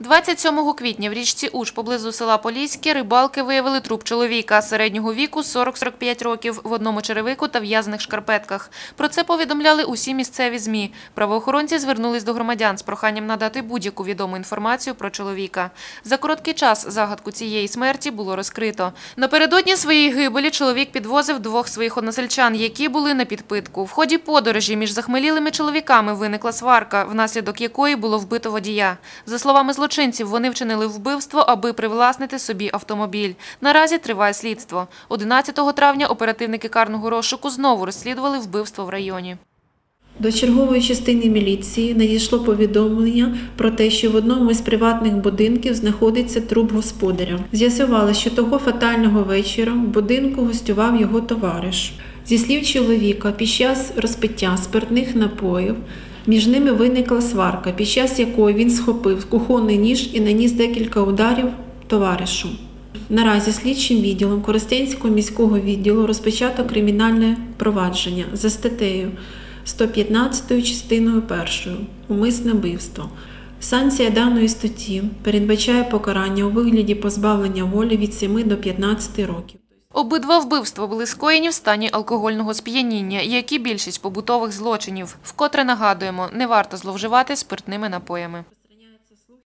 27 квітня в річці Уж поблизу села Поліське рибалки виявили труп чоловіка середнього віку 40-45 років в одному черевику та в'язаних шкарпетках. Про це повідомляли усі місцеві ЗМІ. Правоохоронці звернулись до громадян з проханням надати будь-яку відому інформацію про чоловіка. За короткий час загадку цієї смерті було розкрито. Напередодні своєї гибелі чоловік підвозив двох своїх односельчан, які були на підпитку. В ході подорожі між захмелілими чоловіками виникла сварка, внаслідок якої було вбито водія. За словами злочинців, вони вчинили вбивство, аби привласнити собі автомобіль. Наразі триває слідство. 11 травня оперативники карного розшуку знову розслідували вбивство в районі. До чергової частини міліції надійшло повідомлення про те, що в одному із приватних будинків знаходиться труп господаря. З'ясувалося, що того фатального вечора в будинку гостював його товариш. Зі слів чоловіка, під час розпиття спиртних напоїв між ними виникла сварка, під час якої він схопив кухонний ніж і наніс декілька ударів товаришу. Наразі слідчим відділом Коростенського міського відділу розпочато кримінальне провадження за статтею 115 частиною 1 умисне вбивство. Санкція даної статті передбачає покарання у вигляді позбавлення волі від 7 до 15 років. Обидва вбивства були скоєні в стані алкогольного сп'яніння, як і більшість побутових злочинів. Вкотре нагадуємо, не варто зловживати спиртними напоями.